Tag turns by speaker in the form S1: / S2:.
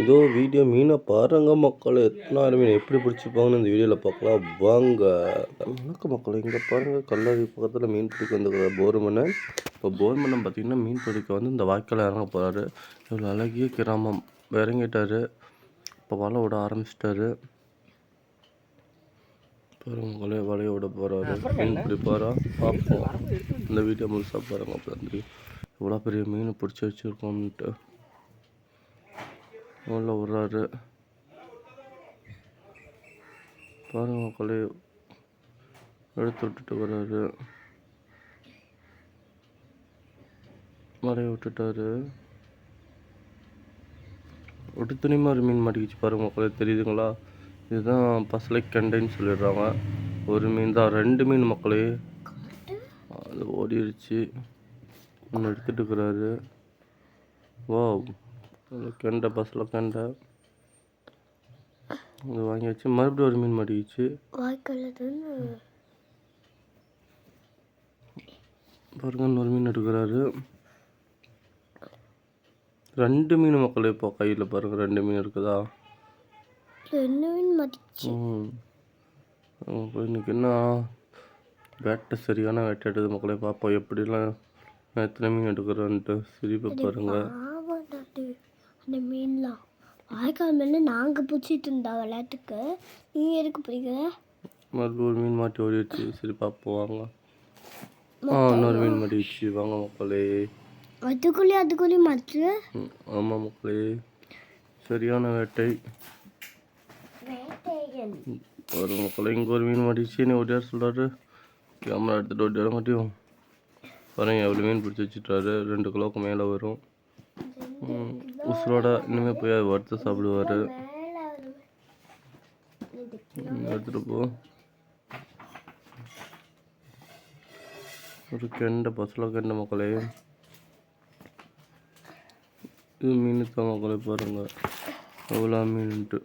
S1: இதோ வீடியோ மீனை பாருங்க மக்கள். எத்தனாயிரம் மீன் எப்படி பிடிச்சிருப்பாங்கன்னு இந்த வீடியோவில் பார்க்கலாம். வாங்க. வணக்கம் மக்கள். இங்கே பாருங்கள் கல்லாரி பக்கத்தில் மீன் பிடிக்க வந்துக்கிற போர்மனன் இப்போ போர்மனன் பார்த்தீங்கன்னா மீன் பிடிக்க வந்து இந்த வாய்க்கால் இறங்க போகிறாரு இவ்வளோ அழகிய கிராமம். இறங்கிட்டாரு இப்போ வலை விட ஆரம்பிச்சிட்டாரு. பாருங்க வலைய விட போகிறாரு மீன் பிடிப்பாரா? பார்ப்போம். இந்த வீடியோ முழுசாக பாருங்கள் அப்போ இவ்வளோ பெரிய மீன் பிடிச்சி வச்சுருக்கோம்ன்ட்டு. உள்ள விட்றாரு பாருங்க மக்களே எடுத்து விட்டுட்டு வர்றாரு. மறைய விட்டுட்டாரு. ஒரு துணி மாதிரி மீன் மாட்டிக்கிச்சு பாருங்க மக்களே தெரியுதுங்களா? இதுதான் பசலை கண்டைன்னு சொல்லிடுறாங்க. ஒரு மீன் தான் ரெண்டு மீன் மக்களே. அது ஓடிடுச்சு ஒன்று எடுத்துட்டு இருக்கிறாரு. வா கெண்டை பஸ்ஸில் கெண்டை. இது வாங்கி வச்சு மறுபடியும் ஒரு மீன் மாட்டிக்கிச்சு. பாருங்க இன்னொரு மீன் எடுக்கிறாரு. ரெண்டு மீன் மக்களே இப்போ கையில் பாருங்க ரெண்டு மீன் இருக்குதா?
S2: ரெண்டு மீன் மதிச்சு
S1: ம். அப்போ இன்னைக்கு என்ன? வேட்டை சரியான வேட்டையாடுது மக்களே பார்ப்போம் எப்படிலாம் எத்தனை மீன் எடுக்கிறேன்ட்டு. சிரிப்பை பாருங்க.
S2: ஆமாண்டாட்டு அந்த மீன்லாம். வாய்க்கால் மேலே நாங்கள் பிடிச்சிட்டு இருந்தோம் விளையாட்டுக்கு. நீ எதுக்கு பிடிக்கிற
S1: மறுபடியும் ஒரு மீன் மாட்டி ஓடிடுச்சு சரி பார்ப்போம் வாங்க. ஆ இன்னொரு மீன் மாட்டிடுச்சு வாங்க மக்களே.
S2: அதுக்குள்ளேயும் அதுக்குள்ளேயும் மாற்று
S1: ஆமாம் மக்களே. சரியான வேட்டை. ஒரு மக்களே இங்கே ஒரு மீன் மாட்டிச்சு. நீ ஓடியார் சொல்கிறாரு கேமரா எடுத்துகிட்டு ஓடியார மாட்டியும் பாருங்க எவ்வளோ மீன் பிடிச்சி வச்சுட்டாரு. ரெண்டு கிலோவுக்கு மேலே வரும். ம், உசுரோட இனிமேல் போய் அதை வறுத்து சாப்பிடுவார். எடுத்துகிட்டு போ. ஒரு கெண்ட பசல கெண்ட மக்களே. இது மீன் தான் மக்களே பாருங்க. எவ்வளோ மீன்ட்டு